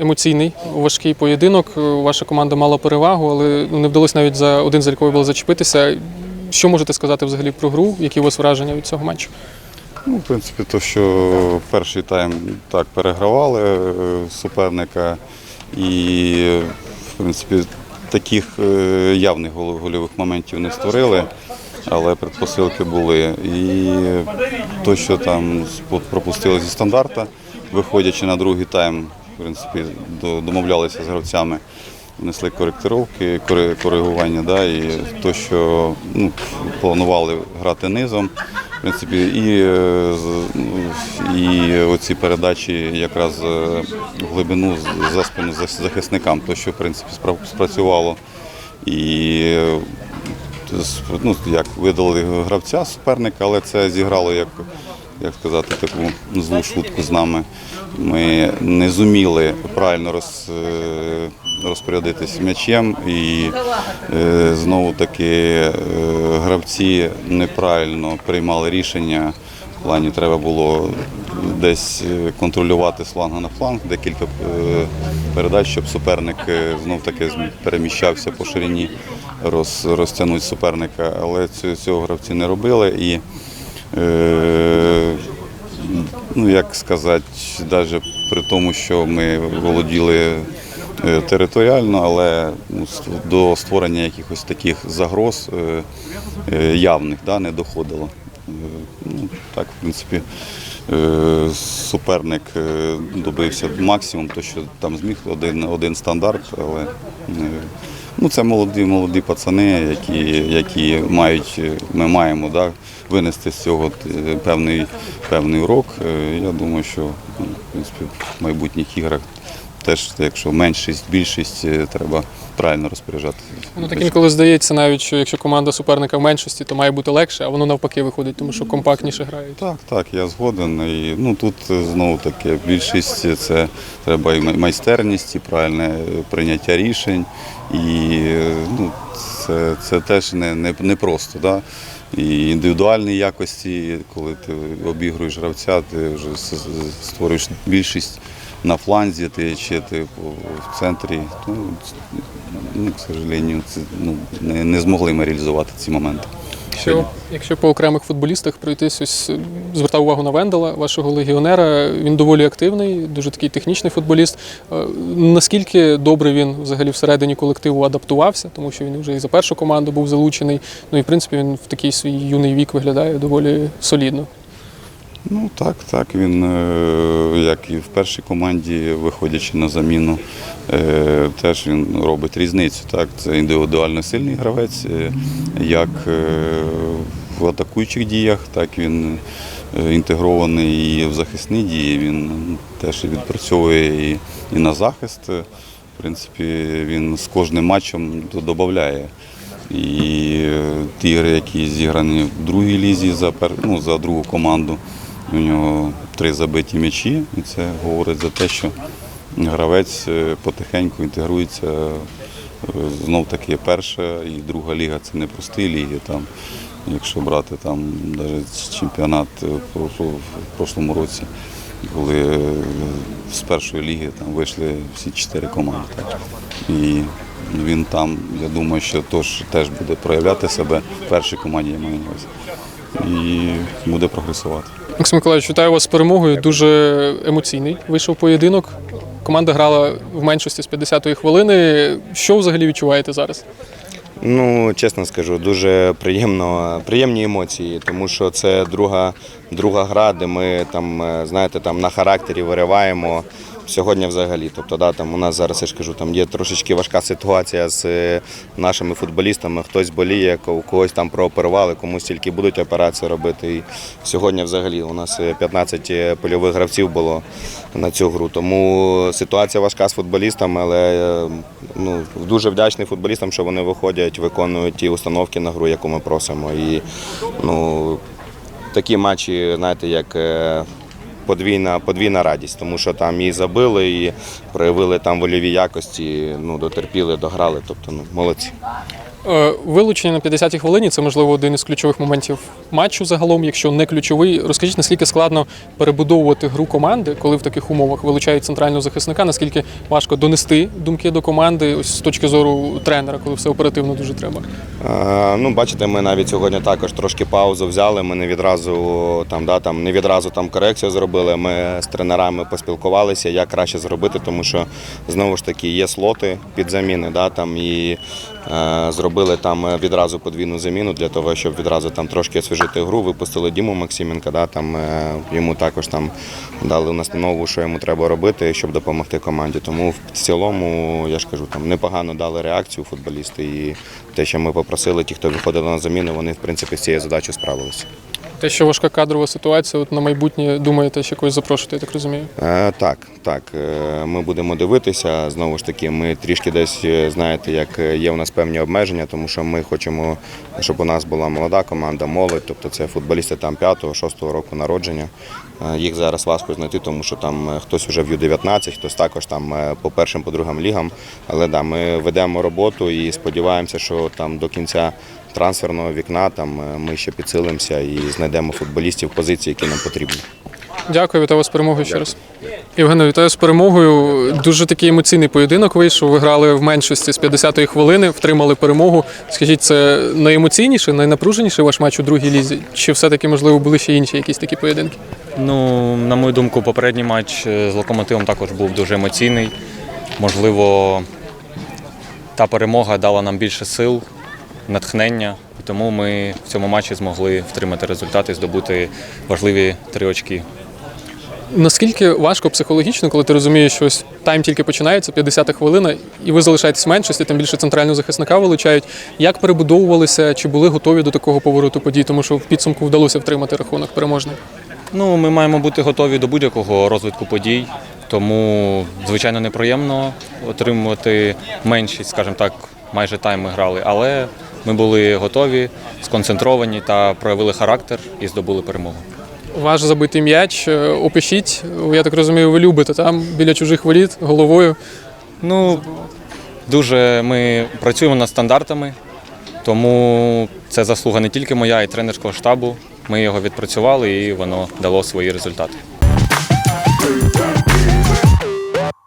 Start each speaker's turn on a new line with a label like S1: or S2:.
S1: емоційний, важкий поєдинок. Ваша команда мала перевагу, але ну, не вдалося навіть за один заліковий бал зачепитися. Що можете сказати взагалі про гру? Які у вас враження від цього матчу?
S2: Ну, в принципі, то, що перший тайм так перегравали е, суперника і, в принципі, таких е, явних гольових моментів не створили, але предпосилки були. І то, що там пропустили зі стандарта, виходячи на другий тайм, принципі, домовлялися з гравцями. Внесли коректировки, кори- коригування, да, і то, що ну, планували грати низом, в принципі, і, і оці передачі якраз е, в глибину за спину захисникам, то, що в принципі спра- спрацювало. І е, ну, як видали гравця суперника, але це зіграло як, як сказати, таку злу шутку з нами. Ми не зуміли правильно роз, е, розпорядитись м'ячем і е, знову таки е, гравці неправильно приймали рішення. В плані треба було десь контролювати з фланга на фланг, декілька передач, щоб суперник знов таки переміщався по ширині, роз, розтягнути суперника. Але цього гравці не робили. І е, ну як сказати, навіть при тому, що ми володіли е, територіально, але ну, до створення якихось таких загроз е, е, явних да, не доходило. Ну, так, в принципі, суперник добився максимум, то що там зміг один, один стандарт, але е, ну, це молоді, молоді пацани, які, які мають, ми маємо да, винести з цього е, певний, певний урок. Е, Я думаю, що ну, в принципі, в майбутніх іграх теж, якщо меншість, більшість, е, треба правильно розпоряджатися.
S1: Ну так інколи здається, навіть що якщо команда суперника в меншості, то має бути легше, а воно навпаки виходить, тому що компактніше грають.
S2: Так, так, я згоден. І, ну, тут знову таки більшість це треба і майстерність, і правильне прийняття рішень. І ну, це, це теж не, не, не просто. Да? І індивідуальні якості, коли ти обігруєш гравця, ти вже створюєш більшість на фланзі, ти чи ти по- в центрі. Ну, ну, к сожалению, це, ну, не, не змогли ми реалізувати ці моменти.
S1: Якщо, якщо по окремих футболістах пройтись, ось е, звертав увагу на Вендела, вашого легіонера. Він доволі активний, дуже такий технічний футболіст. Е, Наскільки добре він взагалі всередині колективу адаптувався, тому що він вже і за першу команду був залучений. Ну і в принципі він в такий свій юний вік виглядає доволі солідно.
S2: Ну так, так. Він, е, як і в першій команді, виходячи на заміну, е, теж він робить різницю. Так? Це індивідуально сильний гравець, е, як в атакуючих діях, так він інтегрований і в захисні дії. Він теж відпрацьовує і, і на захист. В принципі, він з кожним матчем додає. І ті ігри, які зіграні в другій лізі за, ну, за другу команду, у нього три забиті м'ячі, і це говорить за те, що гравець е, потихеньку інтегрується. Е, Знов таки перша і друга ліга це не прості ліги. Там, якщо брати там навіть чемпіонат е, в прошло- прошлому році, коли з першої ліги там вийшли всі чотири команди. І він там, я думаю, що тож, теж буде проявляти себе в першій команді, я маю. І буде прогресувати.
S1: Максим Миколаївич, вітаю вас з перемогою. Дуже емоційний вийшов поєдинок. Команда грала в меншості з 50-ї хвилини. Що взагалі відчуваєте зараз?
S3: Ну, чесно скажу, дуже приємно, приємні емоції, тому що це друга, друга гра, де ми там, е, знаєте, там на характері вириваємо. Сьогодні взагалі. Тобто, да, там у нас зараз я ж кажу, там є трошечки важка ситуація з е, нашими футболістами. Хтось боліє, у когось там прооперували, комусь тільки будуть операції робити. І сьогодні взагалі у нас е, 15 польових гравців було на цю гру. Тому ситуація важка з футболістами, але е, ну, дуже вдячний футболістам, що вони виходять, виконують ті установки на гру, яку ми просимо. І ну, такі матчі, знаєте, як е, подвійна, подвійна радість, тому що там і забили, і проявили там вольові якості, ну, дотерпіли, дограли. Тобто, ну, молодці.
S1: Е, Вилучення на 50-й хвилині це можливо один із ключових моментів матчу загалом, якщо не ключовий. Розкажіть, наскільки складно перебудовувати гру команди, коли в таких умовах вилучають центрального захисника, наскільки важко донести думки до команди, ось з точки зору тренера, коли все оперативно дуже треба.
S3: Е, Ну, бачите, ми навіть сьогодні також трошки паузу взяли. Ми не відразу там, да, там не відразу там корекцію зробили. Ми з тренерами поспілкувалися, як краще зробити, тому що знову ж таки є слоти під заміни. Да, там, і зробили там відразу подвійну заміну для того, щоб відразу там трошки освіжити гру. Випустили Діму Максименка. Да, там, е, йому також там дали настанову, що йому треба робити, щоб допомогти команді. Тому в цілому, я ж кажу, там непогано дали реакцію футболісти. І те, що ми попросили, ті, хто виходили на заміну, вони в принципі з цією задачею справилися.
S1: Те, що важка кадрова ситуація, от на майбутнє думаєте, що когось запрошувати, я так розумію.
S3: Е, так, так. Е, ми будемо дивитися. Знову ж таки, ми трішки десь е, знаєте, як е, є у нас певні обмеження, тому що ми хочемо, щоб у нас була молода команда, молодь, тобто це футболісти там 5-6 року народження. Їх зараз важко знайти, тому що там хтось вже в Ю-19, хтось також там по першим, по другим лігам. Але да, ми ведемо роботу і сподіваємося, що там до кінця трансферного вікна там е, ми ще підсилимося і знайдемо футболістів позиції, які нам потрібні.
S1: Дякую, вітаю вас з перемогою ще раз. Євгене, вітаю з перемогою. Дуже такий емоційний поєдинок вийшов. Ви грали в меншості з 50-ї хвилини, втримали перемогу. Скажіть, це найемоційніший, найнапруженіший ваш матч у другій лізі? Чи все-таки, можливо, були ще інші якісь такі поєдинки?
S4: Ну, на мою думку, попередній матч е, з локомотивом також був дуже емоційний. Можливо, та перемога дала нам більше сил, натхнення, і тому ми в цьому матчі змогли втримати результат і здобути важливі три очки.
S1: Наскільки важко психологічно, коли ти розумієш, що ось тайм тільки починається, 50-та хвилина, і ви залишаєтесь в меншості, тим більше центрального захисника вилучають. Як перебудовувалися, чи були готові до такого повороту подій, тому що в підсумку вдалося втримати рахунок переможний?
S4: Ну, ми маємо бути готові до будь-якого розвитку подій, тому, звичайно, неприємно отримувати меншість, скажімо так, майже тайм ми грали, але ми були готові, сконцентровані та проявили характер і здобули перемогу.
S1: Ваш забитий м'яч, е, опишіть. Я так розумію, ви любите там біля чужих воріт головою.
S4: Ну, дуже ми працюємо над стандартами, тому це заслуга не тільки моя, і тренерського штабу. Ми його відпрацювали і воно дало свої результати.